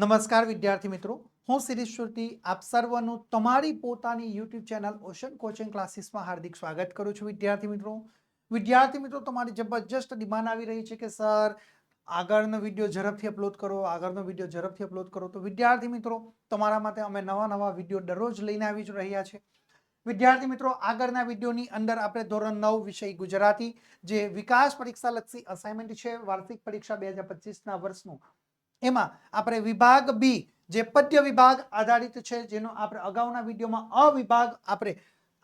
નમસ્કાર વિદ્યાર્થી મિત્રો. હું શિરીષ સુરતી. આપ સર્વનું તમારી પોતાની યુટ્યુબ ચેનલ ઓશન કોચિંગ ક્લાસીસમાં હાર્દિક સ્વાગત કરું છું વિદ્યાર્થી મિત્રો. વિદ્યાર્થી મિત્રો, તમારી જબરજસ્ત ડિમાન્ડ આવી રહી છે કે, સર, આગળનો વીડિયો ઝડપથી અપલોડ કરો, આગળનો વીડિયો ઝડપથી અપલોડ કરો. તો વિદ્યાર્થી મિત્રો, તમારા માટે અમે નવા નવા વીડિયો દરરોજ લઈને આવી જ રહ્યા છે. વિદ્યાર્થી મિત્રો, આગળના વિડીયોની અંદર આપણે ધોરણ નવ વિષય ગુજરાતી, જે વિકાસ પરીક્ષા લક્ષી અસાઇનમેન્ટ છે, વાર્ષિક પરીક્ષા બે હજાર પચીસના વર્ષનું. એમાં આપણે વિભાગ બી જે પદ્ય વિભાગ આધારિત છે, જેનો આપણે અગાઉના વિડીયોમાં અવિભાગ આપણે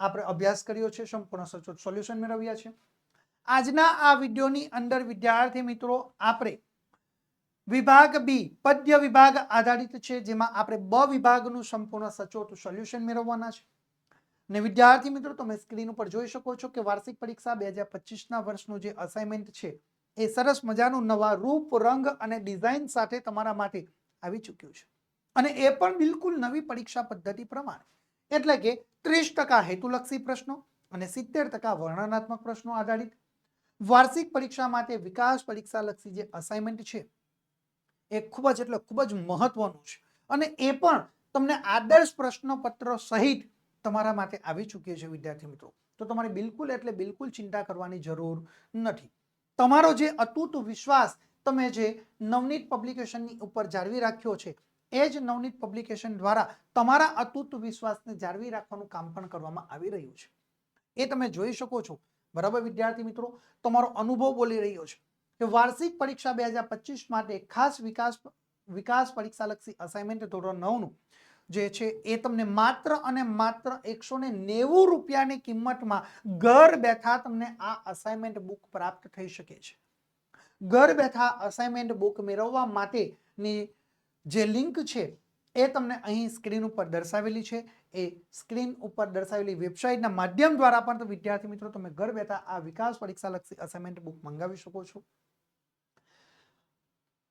આપણે અભ્યાસ કર્યો છે, સંપૂર્ણ સચોટ સોલ્યુશન મેળવ્યા છે. આજના આ વિડીયોની અંદર વિદ્યાર્થી મિત્રો, આપણે વિભાગ બી પદ્ય વિભાગ આધારિત છે, જેમાં આપણે બ વિભાગનું સંપૂર્ણ સચોટ સોલ્યુશન મેળવવાના છે. ને વિદ્યાર્થી મિત્રો, તમે સ્ક્રીન ઉપર જોઈ શકો છો કે વાર્ષિક પરીક્ષા બે હજાર પચીસના વર્ષનું જે અસાઇનમેન્ટ છે એ સરસ મજાનું નવા રૂપ, રંગ અને ડિઝાઇન સાથે તમારા માટે આવી ચૂક્યું છે. અને એ પણ બિલકુલ નવી પરીક્ષા પદ્ધતિ પ્રમાણે. એટલે કે ત્રીસ ટકા હેતુલક્ષી પ્રશ્નો અને સિત્તેર ટકા વર્ણનાત્મક પ્રશ્નો આધારિત. વાર્ષિક પરીક્ષા માટે વિકાસ પરીક્ષા લક્ષી જે અસાઇનમેન્ટ છે, એ ખૂબ જ એટલે ખૂબ જ મહત્વનું છે. અને એ પણ તમને આદર્શ પ્રશ્નપત્રો સહિત તમારા માટે આવી ચૂક્યું છે, વિદ્યાર્થી મિત્રો. તો તમારે બિલકુલ એટલે બિલકુલ ચિંતા કરવાની જરૂર નથી. તમારો જે અતૂટ વિશ્વાસ તમે જે નવનીત પબ્લિકેશનની ઉપર જાળવી રાખ્યો છે, એ જ નવનીત પબ્લિકેશન દ્વારા તમારા અતૂટ વિશ્વાસને જાળવી રાખવાનું કામ પણ કરવામાં આવી રહ્યું છે. એ તમે જોઈ શકો છો. બરાબર વિદ્યાર્થી મિત્રો, તમારો અનુભવ બોલી રહ્યો છે કે વાર્ષિક પરીક્ષા બે માટે ખાસ વિકાસ વિકાસ પરીક્ષાલક્ષી અસાઇનમેન્ટ ધોરણ નવનું જે છે એ તમને માત્ર અને માત્ર એકસો ને નેવું રૂપિયાની કિંમતમાં ઘર બેઠા તમને આ અસાઇનમેન્ટ બુક પ્રાપ્ત થઈ શકે છે. ઘર બેઠા અસાઇનમેન્ટ બુક મેળવવા માટેની જે લિંક છે એ તમને અહીં સ્ક્રીન ઉપર દર્શાવેલી છે. એ સ્ક્રીન ઉપર દર્શાવેલી વેબસાઇટના માધ્યમ દ્વારા પણ વિદ્યાર્થી મિત્રો તમે ઘર બેઠા આ વિકાસ પરીક્ષાલક્ષી અસાઇનમેન્ટ બુક મંગાવી શકો છો.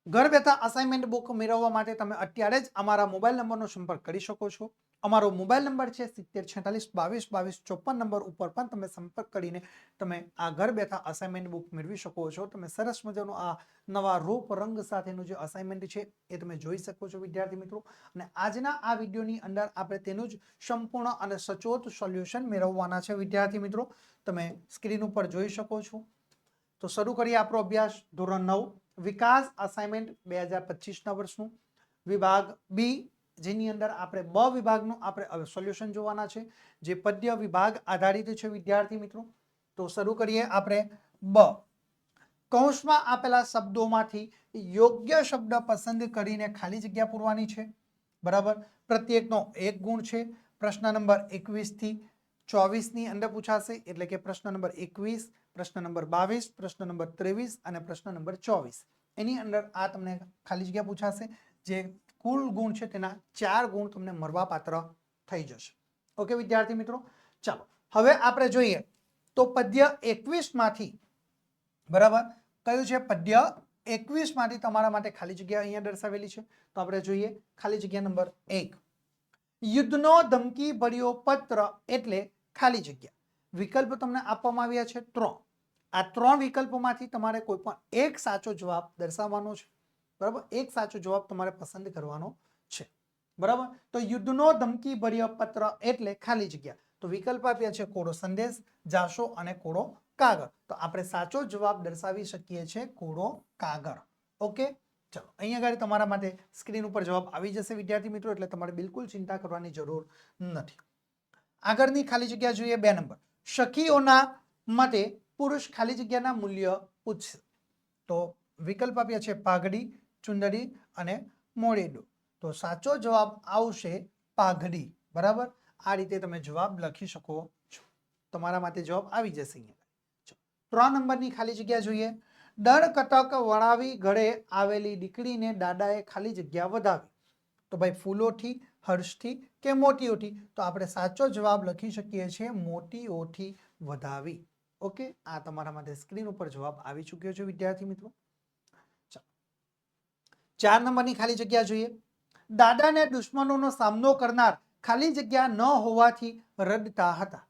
ઘર બેઠા અસાઇનમેન્ટ બુક મેળવવા માટે તમે અત્યારે જ અમારા મોબાઈલ નંબરનો સંપર્ક કરી શકો છો. અમારો મોબાઈલ નંબર છે સિત્તેર છેતાલીસ બાવીસ બાવીસ ચોપન નંબર ઉપર પણ તમે સંપર્ક કરીને તમે આ ઘર બેઠા અસાઇનમેન્ટ બુક મેળવી શકો છો. તમે સરસ મજાનું આ નવા રૂપ રંગ સાથેનું જે અસાઇનમેન્ટ છે એ તમે જોઈ શકો છો, વિદ્યાર્થી મિત્રો. અને આજના આ વિડીયોની અંદર આપણે તેનું જ સંપૂર્ણ અને સચોટ સોલ્યુશન મેળવવાના છે, વિદ્યાર્થી મિત્રો. તમે સ્ક્રીન ઉપર જોઈ શકો છો. તો શરૂ કરીએ આપણો અભ્યાસ. ધોરણ નવ. વિકાસ અસાઇનમેન્ટ બે હજાર પચીસના વર્ષનું. વિભાગ બી, જેની અંદર આપણે બ વિભાગનું આપણે સોલ્યુશન જોવાના છે. જે પદ્ય વિભાગ આધારિત છે વિદ્યાર્થી મિત્રો. તો શરૂ કરીએ આપણે બ. કૌંસમાં આપેલા શબ્દોમાંથી યોગ્ય શબ્દ પસંદ કરીને ખાલી જગ્યા પૂરવાની છે. બરાબર? પ્રત્યેકનો એક ગુણ છે. પ્રશ્ન નંબર એકવીસથી ચોવીસની અંદર પૂછાશે. એટલે કે પ્રશ્ન નંબર એકવીસ પ્રશ્ન નંબર બાવીસ, પ્રશ્ન નંબર ત્રેવીસ અને પ્રશ્ન નંબર ચોવીસ. એની અંદર આ તમને ખાલી જગ્યા પૂછાશે, જે કુલ ગુણ છે તેના ચાર ગુણ તમને મરવાપાત્ર થઈ જશે. ઓકે, વિદ્યાર્થી મિત્રો? ચાલો, હવે આપણે જોઈએ તો પદ્ય એકવીસમાંથી બરાબર? કયું છે? પદ્ય એકવીસમાંથી તમારા માટે ખાલી જગ્યા અહીંયા દર્શાવેલી છે. તો આપણે જોઈએ, ખાલી જગ્યા નંબર એક. યુદ્ધનો ધમકી ભર્યો પત્ર એટલે ખાલી જગ્યા. વિકલ્પ તમને આપવામાં આવ્યા છે ત્રણ. આ ત્રણ વિકલ્પોમાંથી તમારે કોઈ પણ એક સાચો જવાબ દર્શાવવાનો છે. બરાબર? એક સાચો જવાબ તમારે પસંદ કરવાનો છે. બરાબર? તો યુદ્ધનો ધમકી ભર્યો પત્ર એટલે ખાલી જગ્યા. તો વિકલ્પ આપ્યા છે કોરો સંદેશ, જાશો અને કોરો કાગળ. તો આપણે સાચો જવાબ દર્શાવી શકીએ છીએ કોરો કાગળ. ઓકે? ચલો અહીંયા આગળ તમારા માટે સ્ક્રીન ઉપર જવાબ આવી જશે, વિદ્યાર્થી મિત્રો, એટલે તમારે બિલકુલ ચિંતા કરવાની જરૂર નથી. આગળની ખાલી જગ્યા જોઈએ, બે નંબર. સખીઓના મતે પુરુષ ખાલી જગ્યાના મૂલ્ય પૂછશે તો વિકલ્પ આપ્યા છે પાઘડી, ચુંદડી અને મોડેડું. તો સાચો જવાબ આવશે પાઘડી. બરાબર? આ રીતે તમે જવાબ લખી શકો છો. તમારા માટે જવાબ આવી જશે ત્રણ નંબરની ખાલી જગ્યા જોઈએ. દળ કટક વણાવી ઘરે આવેલી દીકરીને દાદાએ ખાલી જગ્યા વધાવી. તો ભાઈ, ફૂલોથી, હર્ષથી કે મોટી ઓઠી તો આપણે સાચો જવાબ લખી શકીએ છીએ મોટી ઓઠી વધાવી. ઓકે, આ તમારા માટે સ્ક્રીન ઉપર જવાબ આવી ચૂક્યો છે, વિદ્યાર્થી મિત્રો. ચાલો. ચાર નંબરની ખાલી જગ્યા જોઈએ. દાદાને દુશ્મનોનો સામનો કરનાર ખાલી જગ્યા ન હોવાથી રડતા હતા.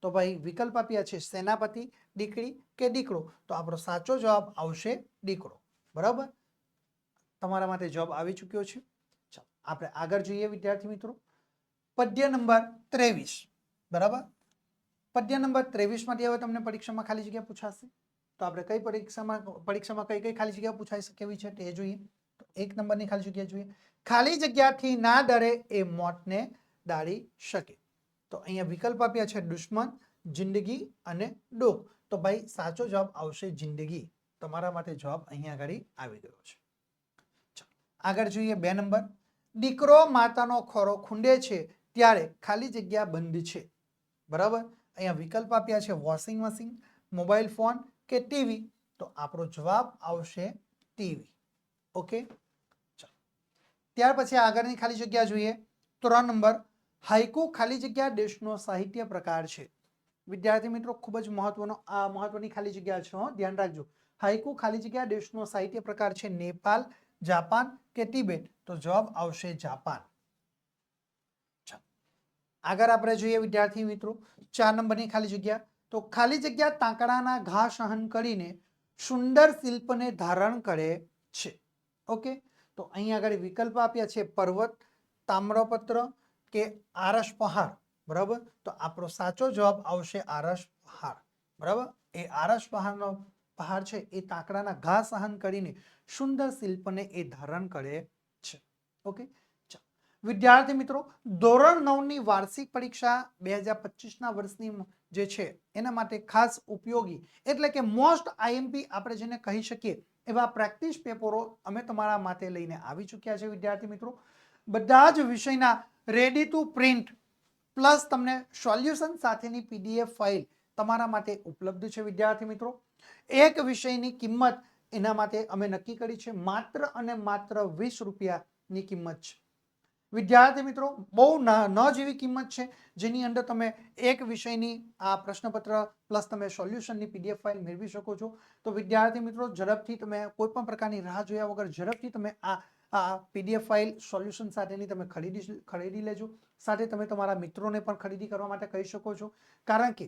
તો ભાઈ, વિકલ્પ આપ્યા છે સેનાપતિ, દીકરી કે દીકરો? તો આપણો સાચો જવાબ આવશે દીકરો. બરાબર? તમારા માટે જવાબ આવી ચૂક્યો છે. આપણે આગળ જોઈએ વિદ્યાર્થી મિત્રો. પદ્ય નંબર ત્રેવીસ. બરાબર? પદ્ય નંબર ત્રેવીસમાંથી હવે તમને પરીક્ષામાં ખાલી જગ્યા પૂછાશે. તો આપણે કઈ પરીક્ષામાં પરીક્ષામાં કઈ કઈ ખાલી જગ્યા પૂછાઈ શકે એવી છે તે જોઈએ. તો એક નંબરની ખાલી જગ્યા જોઈએ. ખાલી જગ્યાથી ના ડરે એ મોતને દાળી શકે. તો અહીંયા વિકલ્પ આપ્યા છે દુશ્મન, જિંદગી અને ડોક. તો ભાઈ સાચો જવાબ આવશે જિંદગી. તમારા માટે જવાબ અહીંયા આગળ આવી ગયો છે. આગળ જોઈએ બે નંબર. દીકરો માતાનો ખોરો ખૂંડે છે, ત્યારે ખાલી જગ્યા બંધ છે. બરાબર? અહીંયા વિકલ્પ આપ્યા છે વોશિંગ મશીન, મોબાઈલ ફોન કે ટીવી. તો આપણો જવાબ આવશે ટીવી. ઓકે? ચાલો. ત્યાર પછી આગળની ખાલી જગ્યા જોઈએ. ત્રણ નંબર. હાઈકુ ખાલી જગ્યા દેશનો સાહિત્ય પ્રકાર છે. વિદ્યાર્થી મિત્રો, ખૂબ જ મહત્વનો, આ મહત્વની ખાલી જગ્યા છે ધ્યાન રાખજો. હાઈકુ ખાલી જગ્યા દેશનો સાહિત્ય પ્રકાર છે નેપાલ, જાપાન કે તિબેટ. તો જવાબ આવશે જાપાન. આગળ આપણે જોઈએ વિદ્યાર્થી મિત્રો, ચાર નંબરની ખાલી જગ્યા. તો ખાલી જગ્યા તાંકડાના ઘા સહન કરીને સુંદર શિલ્પને ધારણ કરે છે. ઓકે? તો અહીં આગળ વિકલ્પ આપ્યા છે પર્વત, તામ્રપત્ર કે આરસ પહાડ. બરાબર? તો આપણો સાચો જવાબ આવશે આરસ પહાડ. બરાબર? એ આરસ પહાડનો પહાડ છે, એ તાંકડાના ઘા સહન કરીને સુંદર શિલ્પને એ ધારણ કરે છે. ઓકે. વિદ્યાર્થી મિત્રો, ધોરણ નવની વાર્ષિક પરીક્ષા બે હજાર પચીસના વર્ષની જે છે, એના માટે ખાસ ઉપયોગી. એટલે કે મોસ્ટ આઈએમપી આપણે જેને કહી શકીએ, એવા પ્રેક્ટિસ પેપરો અમે તમારા માટે લઈને આવી ચૂક્યા છે, વિદ્યાર્થી મિત્રો. બધા જ વિષયના રેડી ટુ પ્રિન્ટ પ્લસ તમને સોલ્યુશન સાથેની પીડીએફ ફાઇલ તમારા માટે ઉપલબ્ધ છે, વિદ્યાર્થી મિત્રો. એક વિષયની કિંમત એના માટે અમે નક્કી કરી છે, માત્ર અને માત્ર વીસ રૂપિયાની કિંમત છે. વિદ્યાર્થી મિત્રો, બહુ ન જેવી કિંમત છે, જેની અંદર તમે એક વિષયની આ પ્રશ્નપત્ર પ્લસ તમે સોલ્યુશનની પીડીએફ ફાઇલ મેળવી શકો છો. તો વિદ્યાર્થી મિત્રો, ઝડપથી તમે કોઈ પણ પ્રકારની રાહ જોયા વગર ઝડપથી તમે આ આ પીડીએફ ફાઇલ સોલ્યુશન સાથેની તમે ખરીદી ખરીદી લેજો. સાથે તમે તમારા મિત્રોને પણ ખરીદી કરવા માટે કહી શકો છો. કારણ કે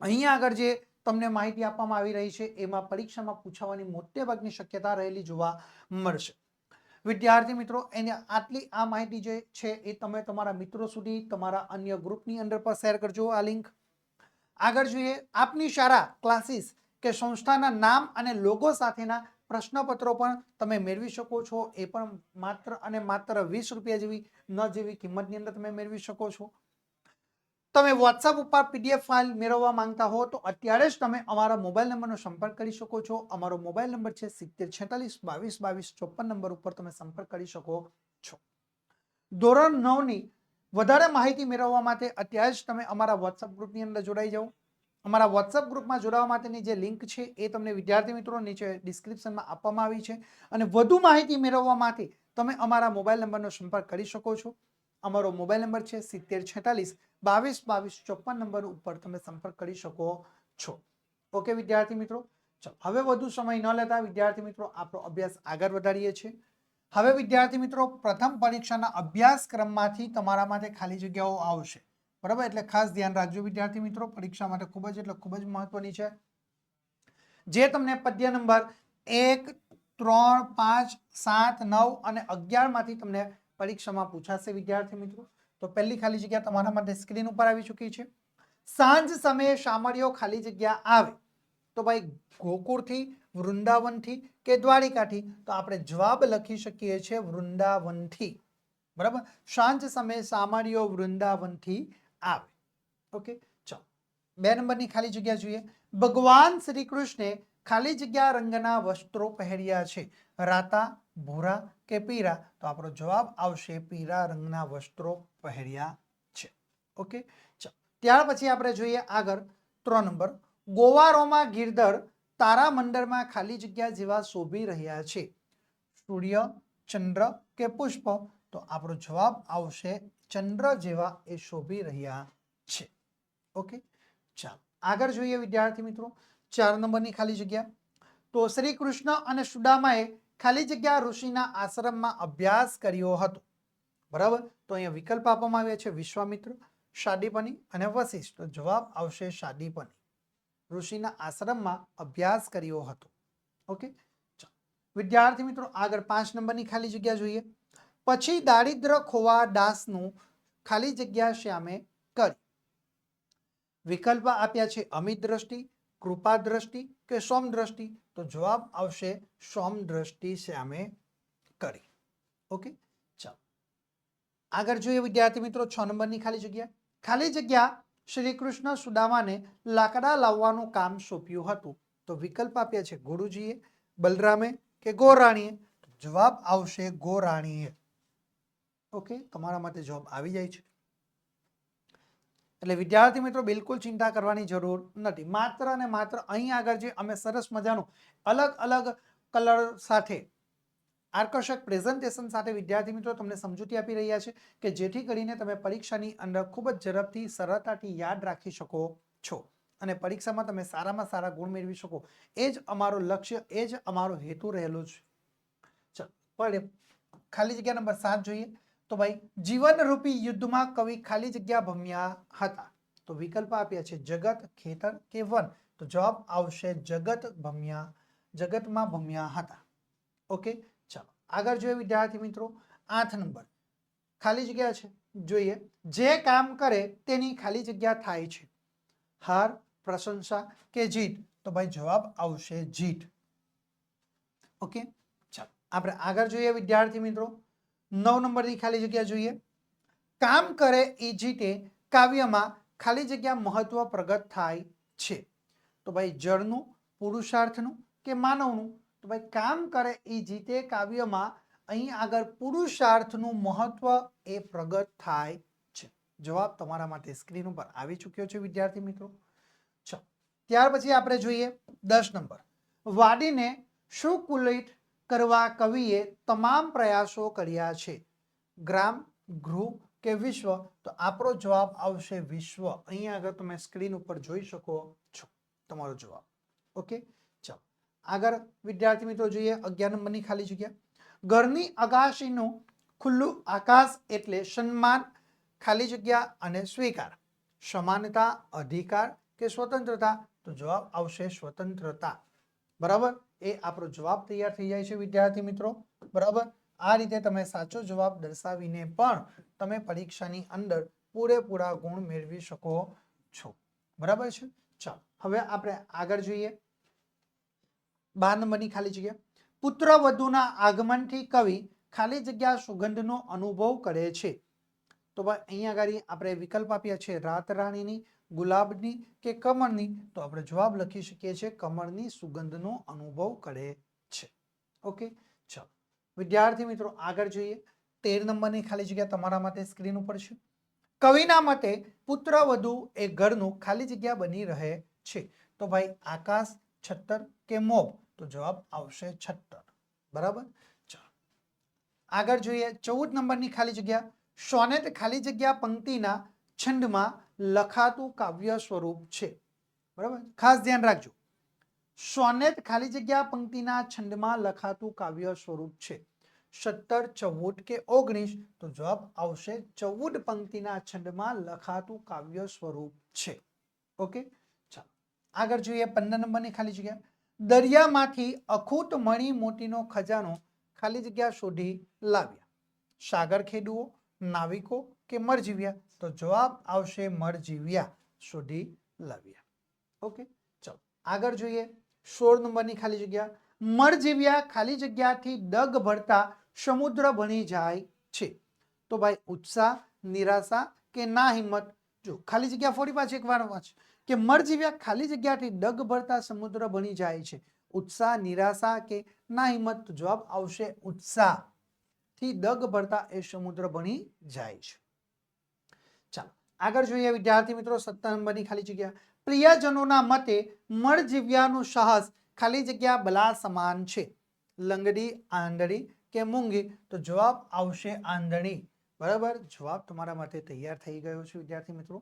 અહીંયા આગળ જે તમને માહિતી આપવામાં આવી રહી છે, એમાં પરીક્ષામાં પૂછાવાની મોટે ભાગની શક્યતા રહેલી જોવા મળશે. વિદ્યાર્થી મિત્રો, એને આટલી આ માહિતી જે છે એ તમે તમારા મિત્રો સુધી, તમારા અન્ય ગ્રુપની અંદર પર શેર કરજો આ લિંક. આગળ જોઈએ, આપની શાળા, ક્લાસીસ કે સંસ્થાના નામ અને લોગો સાથેના પ્રશ્નપત્રો પણ તમે મેળવી શકો છો. એ પણ માત્ર અને માત્ર વીસ રૂપિયા જેવી, ન જેવી કિંમતની અંદર તમે મેળવી શકો છો. તમે વોટ્સઅપ ઉપર પીડીએફ ફાઇલ મેળવવા માંગતા હો, તો અત્યારે જ તમે અમારા મોબાઈલ નંબરનો સંપર્ક કરી શકો છો. અમારો મોબાઈલ નંબર છે સિત્તેર છેતાલીસ બાવીસ બાવીસ ચોપન નંબર ઉપર તમે સંપર્ક કરી શકો છો. ધોરણ નવની વધારે માહિતી મેળવવા માટે અત્યારે જ તમે અમારા વોટ્સઅપ ગ્રુપની અંદર જોડાઈ જાઓ. અમારા વોટ્સઅપ ગ્રુપમાં જોડાવા માટેની જે લિંક છે એ તમને વિદ્યાર્થી મિત્રો નીચે ડિસ્ક્રિપ્શનમાં આપવામાં આવી છે. અને વધુ માહિતી મેળવવા માટે તમે અમારા મોબાઈલ નંબરનો સંપર્ક કરી શકો છો. અમારો મોબાઈલ નંબર છે સિત્તેર છેતાલીસ, બાવીસ બાવીસ ચોપન નંબર ઉપર તમે સંપર્ક કરી શકો છો. ઓકે, વિદ્યાર્થી મિત્રો? ચાલો, હવે વધુ સમય ન લેતા વિદ્યાર્થી મિત્રો, આપણો અભ્યાસ આગળ વધારીએ છીએ. હવે વિદ્યાર્થી મિત્રો, પ્રથમ પરીક્ષાના અભ્યાસક્રમમાંથી તમારા માટે ખાલી જગ્યાઓ આવશે. બરાબર? એટલે ખાસ ધ્યાન રાખજો વિદ્યાર્થી મિત્રો, પરીક્ષા માટે ખૂબ જ, એટલે ખૂબ જ મહત્વની છે. જે તમને પદ્ય નંબર એક, ત્રણ, પાંચ, સાત, નવ અને અગિયારમાંથી તમને પરીક્ષામાં પૂછાશે વિદ્યાર્થી મિત્રો. તો પહેલી ખાલી જગ્યા તમારા માટે સ્ક્રીન ઉપર આવી ચૂકી છે. સાંજ સમયે શામળિયો ખાલી જગ્યા આવે તો ભાઈ ગોકુળથી, વૃંદાવનથી કે દ્વારિકાથી તો આપણે જવાબ લખી શકીએ છીએ વૃંદાવનથી. બરાબર? સાંજ સમયે શામળિયો વૃંદાવનથી આવે. ઓકે? ચાલો. બે નંબરની ખાલી જગ્યા જોઈએ. ભગવાન શ્રી કૃષ્ણે ખાલી જગ્યા રંગના વસ્ત્રો પહેર્યા છે. રાતા ભૂરા કે પીરા તો આપણો જવાબ આવશે પીરા રંગના વસ્ત્રો પહેર્યા છે. ઓકે? ત્યાર પછી આપણે જોઈએ આગળ ત્રણ નંબર. ગોવારોમાં ગિરધર તારામંડળમાં ખાલી જગ્યા જેવા શોભી રહ્યા છે. સૂર્ય, ચંદ્ર કે પુષ્પ? તો આપણો જવાબ આવશે ચંદ્ર જેવા એ શોભી રહ્યા છે. ઓકે? ચાલો. આગળ જોઈએ વિદ્યાર્થી મિત્રો. ચાર નંબરની ખાલી જગ્યા. તો શ્રી કૃષ્ણ અને સુદામાએ ખાલી જગ્યા ઋષિના આશ્રમમાં અભ્યાસ કર્યો હતો. બરાબર? તો અહીંયા વિકલ્પ આપવામાં આવ્યા છે વિશ્વામિત્ર, શાદીપની અને વશિષ્ઠ. જવાબ આવશે શાદીપની. ઋષિના આશ્રમમાં અભ્યાસ કર્યો હતો. ઓકે. વિદ્યાર્થી મિત્રો, આગળ પાંચ નંબરની ખાલી જગ્યા જોઈએ. પછી દારિદ્ર ખોવા દાસનું ખાલી જગ્યા શ્યામે કરી. વિકલ્પ આપ્યા છે અમિત દ્રષ્ટિ કૃપા દ્રષ્ટિ કે સોમ દ્રષ્ટિ તો જવાબ આવશે સોમ દ્રષ્ટિ શ્યામે કરી. ઓકે? ચાલો. આગળ જોઈએ વિદ્યાર્થી મિત્રો, છ નંબરની ખાલી જગ્યા. ખાલી જગ્યા શ્રી કૃષ્ણ સુદામાને લાકડા લાવવાનું કામ સોંપ્યું હતું. તો વિકલ્પ આપ્યા છે ગુરુજીએ, બલરામે કે ગોરાણીએ? જવાબ આવશે ગોરાણીએ. ઓકે? તમારા માટે જવાબ આવી જાય છે. એટલે વિદ્યાર્થી મિત્રો બિલકુલ ચિંતા કરવાની જરૂર નથી. માત્ર અને માત્ર અહીં આગળ જે અમે સરસ મજાનું અલગ અલગ કલર સાથે આકર્ષક પ્રેઝન્ટેશન સાથે વિદ્યાર્થી મિત્રો તમને સમજૂતી આપી રહ્યા છે કે જેથી કરીને તમે પરીક્ષાની અંદર ખૂબ જ ઝડપથી સરળતાથી યાદ રાખી શકો છો અને પરીક્ષામાં તમે સારામાં સારા ગુણ મેળવી શકો. એ જ અમારો લક્ષ્ય, એ જ અમારો હેતુ રહેલો છે. ચાલો ખાલી જગ્યા નંબર સાત જોઈએ. તો ભાઈ, જીવનરૂપી યુદ્ધમાં કવિ ખાલી જગ્યા ભમ્યા હતા. તો વિકલ્પ આપ્યા છે જગત, ખેતર કે વન. તો જવાબ આવશે જગત ભમ્યા, જગતમાં ભમ્યા હતા. ઓકે, ચાલો. આગળ જોઈએ વિદ્યાર્થી મિત્રો, આઠ નંબર. ખાલી જગ્યા છે. જોઈએ. જે કામ કરે તેની ખાલી જગ્યા થાય છે. હાર, પ્રશંસા કે જીત? તો ભાઈ, જવાબ આવશે જીત. ઓકે, ચાલો. આપણે આગળ જોઈએ વિદ્યાર્થી મિત્રો નવ નંબરની ખાલી જગ્યા જોઈએ. કામ કરે એ જીતે, કાવ્યમાં ખાલી જગ્યા મહત્વ પ્રગટ થાય છે. તો ભાઈ જળનું પુરુષાર્થનું કે માનવનું? તો ભાઈ કામ કરે એ જીતે, કાવ્યમાં અહીં આગળ પુરુષાર્થનું મહત્વ એ પ્રગટ થાય છે. જવાબ તમારા માટે સ્ક્રીન ઉપર આવી ચૂક્યો છે, વિદ્યાર્થી મિત્રો. ચાલો, ત્યાર પછી આપણે જોઈએ દસ નંબર. વાડીને સુકુલિત કરવા કવિએ તમામ પ્રયાસો કર્યા છે. ગ્રામ, ગૃહ કે વિશ્વ? તો આપણો જવાબ આવશે વિશ્વ. અહીંયા આગળ તમે સ્ક્રીન ઉપર જોઈ શકો છો તમારો જવાબ. ઓકે? ચાલો. આગળ વિદ્યાર્થી મિત્રો જોઈએ. અગિયાર નંબરની ખાલી જગ્યા. ઘરની અગાશીનું ખુલ્લું આકાશ એટલે સન્માન, ખાલી જગ્યા અને સ્વીકાર. સમાનતા, અધિકાર કે સ્વતંત્રતા? તો જવાબ આવશે સ્વતંત્રતા. બરાબર? એ આપણો જવાબ તૈયાર થઈ જાય છે, વિદ્યાર્થી મિત્રો. બરાબર? આ રીતે તમે સાચો જવાબ દર્શાવીને પણ તમે પરીક્ષાની અંદર પૂરેપૂરા ગુણ મેળવી શકો છો. બરાબર છે? ચાલો, હવે આપણે આગળ જોઈએ. બાર નંબરની ખાલી જગ્યા. પુત્ર વધુના આગમનથી કવિ ખાલી જગ્યા સુગંધનો અનુભવ કરે છે. તો ભાઈ, અહીંયા આગળ આપણે વિકલ્પ આપ્યા છે રાત રાણીની ગુલાબની કે કમળની? તો આપણે જવાબ લખી શકીએ છીએ કમળની સુગંધનો અનુભવ કરે છે. ઓકે? ચાલો. વિદ્યાર્થી મિત્રો, આગળ જોઈએ. તેર નંબરની ખાલી જગ્યા તમારા માટે સ્ક્રીન ઉપર છે. કવિના મતે પુત્ર વધુ એ ઘરનું ખાલી જગ્યા બની રહે છે. તો ભાઈ, આકાશ, છત્તર કે મોબ તો જવાબ આવશે છત્તર. બરાબર? ચાલો. આગળ જોઈએ. ચૌદ નંબરની ખાલી જગ્યા. સોનેટ ખાલી જગ્યા પંક્તિના છંદમાં લખાતું કાવ્ય સ્વરૂપ છે. બરાબર? ખાસ ધ્યાન રાખજો. સોનેટ ખાલી જગ્યા પંક્તિના છંદમાં લખાતું કાવ્ય સ્વરૂપ છે. સત્તર, ચૌદ કે ઓગણીસ તો જવાબ આવશે ચૌદ પંક્તિના છંદમાં લખાતું કાવ્ય સ્વરૂપ છે. ઓકે? ચાલો. આગળ જોઈએ પંદર નંબરની ખાલી જગ્યા. દરિયામાંથી અખૂટ મણી મોતીનો ખજાનો ખાલી જગ્યા શોધી લાવ્યા. સાગર ખેડુઓ, નાવિકો કે મરજીવ્યા તો જવાબ આવશે મરજીવ્યા શોધી લાવ્યા. ઓકે ચલો. આગળ જોઈએ. સોળ નંબરની ખાલી જગ્યા. મરજીવ્યા ખાલી જગ્યાથી ડગ ભરતા સમુદ્ર બની જાય છે. તો ભાઈ, ઉત્સાહ, નિરાશા કે ના હિંમત? જો, ખાલી જગ્યા ફોડી પાછી એક વાર વાંચ. કે મરજીવ્યા ખાલી જગ્યાથી ડગ ભરતા સમુદ્ર બની જાય છે. ઉત્સાહ, નિરાશા કે ના હિંમત? જવાબ આવશે ઉત્સાહ. થી ડગ ભરતા એ સમુદ્ર બની જાય છે. આગળ જોઈએ વિદ્યાર્થી મિત્રો સત્તર નંબરની ખાલી જગ્યા. પ્રિયજનોના મતે મળજીવ્યાનું સાહસ ખાલી જગ્યા બલા સમાન છે. લંગડી આંધળી કે મૂંગી? તો જવાબ આવશે આંધળી બરાબર? જવાબ તમારા માટે તૈયાર થઈ ગયો છે વિદ્યાર્થી મિત્રો.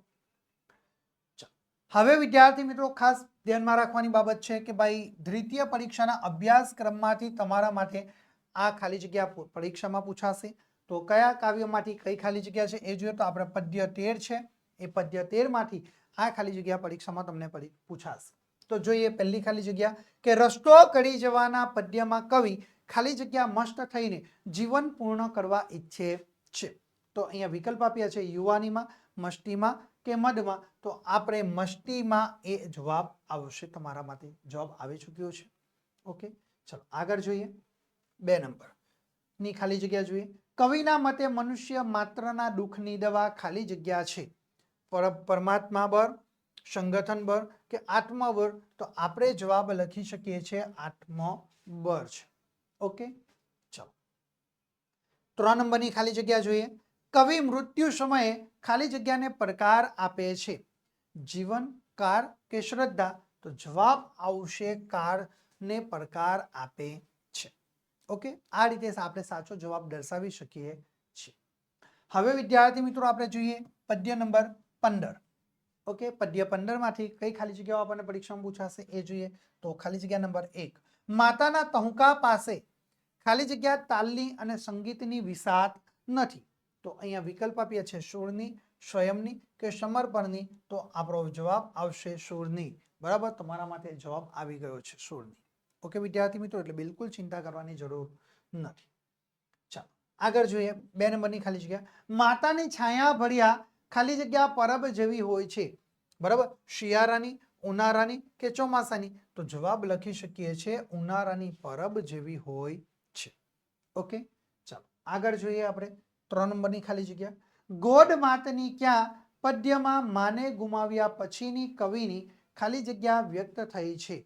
હવે વિદ્યાર્થી મિત્રો ખાસ ધ્યાનમાં રાખવાની બાબત છે કે ભાઈ દ્વિતીય પરીક્ષાના અભ્યાસક્રમમાંથી તમારા માટે આ ખાલી જગ્યા પરીક્ષામાં પૂછાશે. તો કયા કાવ્યમાંથી કઈ ખાલી જગ્યા છે એ જોઈએ તો આપણે પદ્ય તેર છે. એ પદ્ય તેરમાંથી આ ખાલી જગ્યા પરીક્ષામાં તમને પૂછાશે. તો જોઈએ પહેલી ખાલી જગ્યા કે રસ્તો કરી જવાના પદ્યમાં કવિ ખાલી જગ્યા મસ્ત થઈને જીવન પૂર્ણ કરવા ઈચ્છે છે. તો અહીંયા વિકલ્પ આપ્યા છે યુવાનીમાં, મસ્તીમાં કે મદમાં તો આપણે મસ્તીમાં એ જવાબ આવશે તમારા માટે જવાબ આવી ચૂક્યો છે. ઓકે, ચલો આગળ જોઈએ. બે નંબર. ની ખાલી જગ્યા જોઈએ. કવિના મતે મનુષ્ય માત્રના દુઃખની દવા ખાલી જગ્યા છે. પર, પરમાત્મા બર સંગઠન બળ કે આત્મબળ તો આપણે જવાબ લખી શકીએ છીએ આત્મબળ છે ઓકે? ચલો. ત્રણ નંબરની ખાલી જગ્યા જોઈએ. કવિ મૃત્યુ સમયે ખાલી જગ્યાને પડકાર આપે છે. જીવન, કાર કે શ્રદ્ધા તો જવાબ આવશે કારને પડકાર આપે ઓકે? આ રીતે આપણે સાચો જવાબ દર્શાવી શકીએ છીએ. હવે વિદ્યાર્થી મિત્રો આપણે જોઈએ પદ્ય નંબર પંદર. ઓકે? પદ્ય પંદરમાંથી કઈ ખાલી જગ્યાઓ આપણને પરીક્ષામાં પૂછાશે? એ જોઈએ. તો ખાલી જગ્યા નંબર એક. માતાના તહુકા પાસે ખાલી જગ્યા તાલની અને સંગીતની વિસાત નથી. તો અહીંયા વિકલ્પ આપ્યા છે સૂરની સ્વયંની કે સમર્પણની? તો આપણો જવાબ આવશે સૂરની બરાબર? તમારા માટે જવાબ આવી ગયો છે સુરની ઓકે, વિદ્યાર્થી મિત્રો, એટલે બિલકુલ ચિંતા કરવાની જરૂર નથી. ચાલો, આગળ જોઈએ, બે નંબરની ખાલી જગ્યા. માતાની છાયા ભર્યા ખાલી જગ્યા પરબ જેવી હોય છે. બરાબર? શિયાળાની ઉનાળાની કે ચોમાસાની? તો જવાબ લખી શકીએ છીએ ઉનાળાની પરબ જેવી હોય છે. ઓકે, ચાલો, આગળ જોઈએ આપણે ત્રણ નંબરની ખાલી જગ્યા. ગોડ માતની ક્યાં પદ્યમાં માને ગુમાવ્યા પછીની કવિની ખાલી જગ્યા વ્યક્ત થઈ છે.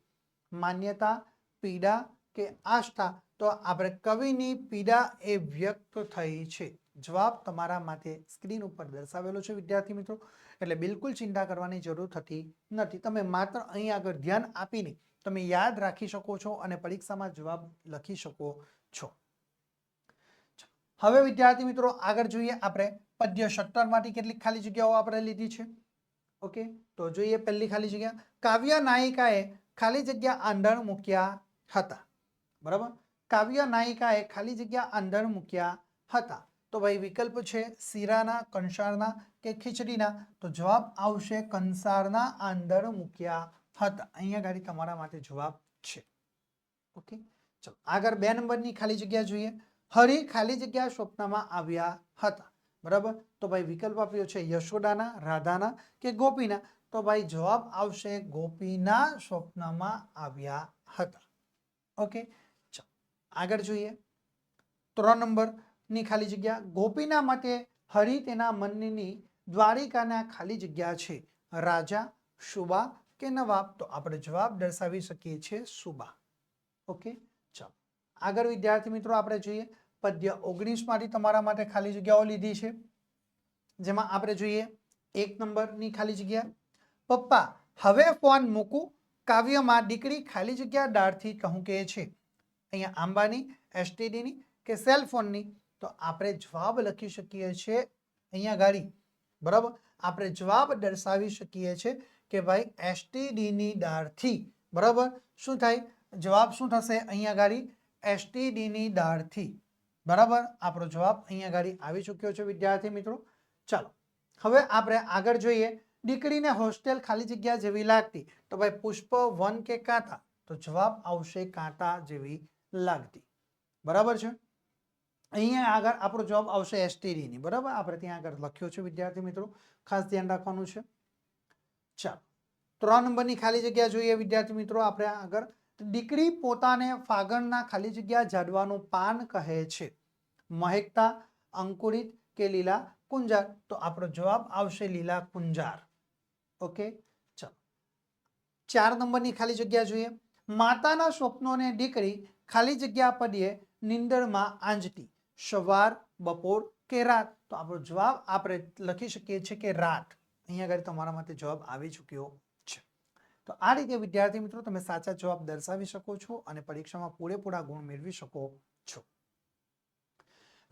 માન્યતા પીડા કે આસ્થા, તો આપણે કવિની પીડા એ વ્યક્ત થઈ છે. જવાબ તમારા માટે સ્ક્રીન ઉપર દર્શાવેલો છે, વિદ્યાર્થી મિત્રો. એટલે બિલકુલ ચિંતા કરવાની જરૂર થતી નથી. તમે માત્ર અહીં આગળ ધ્યાન આપીને તમે યાદ રાખી શકો છો અને પરીક્ષામાં જવાબ લખી શકો છો. હવે વિદ્યાર્થી મિત્રો, આગળ જોઈએ આપણે પદ્ય સત્તરમાંથી કેટલીક ખાલી જગ્યાઓ આપણે લીધી છે. ઓકે? તો જોઈએ પહેલી ખાલી જગ્યા. કાવ્ય નાયિકાએ ખાલી જગ્યા આંધણ મૂક્યા હતા. બરાબર? કાવ્ય નાયિકાએ ખાલી જગ્યા અંદર મૂક્યા હતા. તો ભાઈ વિકલ્પ છે શીરાના, કંસારના કે ખીચડીના? તો જવાબ આવશે કંસારના અંદર મૂક્યા હતા. અહીંયા ગાડી તમારા માટે જવાબ છે. ઓકે? ચલો, આગળ બે નંબરની ખાલી જગ્યા જોઈએ. હરી ખાલી જગ્યા સ્વપ્નમાં આવ્યા હતા. બરાબર? તો ભાઈ વિકલ્પ આપ્યો છે યશોદાના, રાધાના કે ગોપીના? તો ભાઈ જવાબ આવશે ગોપીના સ્વપ્નમાં આવ્યા હતા. ઓકે આગળ જોઈએ. ત્રણ નંબરની ખાલી જગ્યા. ગોપીના મતે હરિ તેના મનની દ્વારિકાના ખાલી જગ્યા છે. રાજા સુબા કે નવાબ? તો આપણે જવાબ દર્શાવી શકીએ છીએ સુબા ઓકે, ચાલો. આગળ વિદ્યાર્થી મિત્રો આપણે જોઈએ. પદ્ય ઓગણીસમાંથી તમારા માટે ખાલી જગ્યાઓ લીધી છે. જેમાં આપણે જોઈએ એક નંબરની ખાલી જગ્યા. પપ્પા, હવે ફોન મૂકું. કાવ્યમાં દીકરી ખાલી જગ્યા ડાળથી કહું કે છે. અહીંયા આંબાની એસટીડીની કે સેલ ફોનની તો આપણે જવાબ લખી શકીએ છીએ અહીંયા ગાડી. બરાબર? આપણે જવાબ દર્શાવી શકીએ છીએ કે ભાઈ એસટીડીની ડાળથી. બરાબર? શું થાય? જવાબ શું થશે અહીંયા ગાડી? એસટીડીની ડાળથી. બરાબર? આપણો જવાબ અહીંયા ગાડી આવી ચૂક્યો છે વિદ્યાર્થી મિત્રો. ચાલો, હવે આપણે આગળ જોઈએ દીકરીને હોસ્ટેલ ખાલી જગ્યા જેવી લાગતી. તો ભાઈ, પુષ્પ વન કે કાંતા? તો જવાબ આવશે કાંતા જેવી લાગતી. બરાબર છે? અહીંયા આગળ આપણો જવાબ આવશે એસટીડીની બરાબર? આપણે ત્યાં આગળ લખ્યો છે, વિદ્યાર્થી મિત્રો. ખાસ ધ્યાન રાખવાનું છે. ચાલો. ત્રણ નંબરની ખાલી જગ્યા જોઈએ, વિદ્યાર્થી મિત્રો. આપણે આગળ. દીકરી પોતાને ફાગણના ખાલી જગ્યા ઝાડવાનું પાન કહે છે. મહેકતા, અંકુરિત કે લીલા કુંજાર? તો આપણો જવાબ આવશે લીલા કુંજાર. ઓકે, ચાલો. ચાર નંબરની ખાલી જગ્યા જોઈએ. માતાના સ્વપ્નોને દીકરી ખાલી જગ્યા પડીએ નિંદરમાં આંજતી સવાર, બપોર કે રાત. તો આપણો જવાબ આપણે લખી શકીએ છીએ કે રાત. અહીંયા આગળ તમારા માટે જવાબ આવી ચૂક્યો છે. તો આ રીતે, વિદ્યાર્થી મિત્રો, તમે સાચા જવાબ દર્શાવી શકો છો અને પરીક્ષામાં પૂરેપૂરા ગુણ મેળવી શકો છો.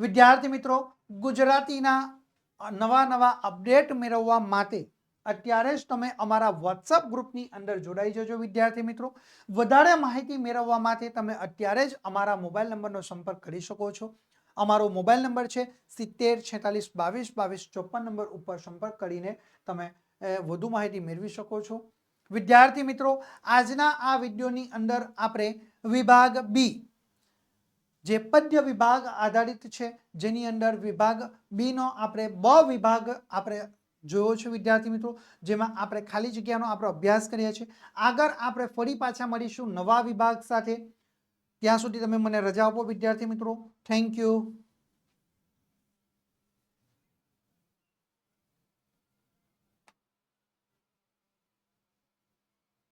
વિદ્યાર્થી મિત્રો, ગુજરાતીના નવા નવા અપડેટ મેળવવા માટે અત્યારે જ તમે અમારા વોટ્સઅપ ગ્રુપની અંદર જોડાઈ જજો, વિદ્યાર્થી મિત્રો. વધારે માહિતી મેળવવા માટે તમે અત્યારે જ અમારા મોબાઈલ નંબરનો સંપર્ક કરી શકો છો. અમારો મોબાઈલ નંબર છે સિત્તેર, છેતાલીસ, બાવીસ બાવીસ, ચોપન નંબર ઉપર સંપર્ક કરીને તમે વધુ માહિતી મેળવી શકો છો. વિદ્યાર્થી મિત્રો, આજના આ વિડીયોની અંદર આપણે વિભાગ બી, જે પદ્ય વિભાગ આધારિત છે, જેની અંદર વિભાગ બીનો આપણે બ વિભાગ આપણે જોયો છે વિદ્યાર્થી મિત્રો? જેમાં આપણે ખાલી જગ્યાનો આપણે અભ્યાસ કરીએ છીએ. આગળ આપણે ફરી પાછા મળીશું નવા વિભાગ સાથે. ત્યાં સુધી તમે મને રજા આપો વિદ્યાર્થી મિત્રો. Thank you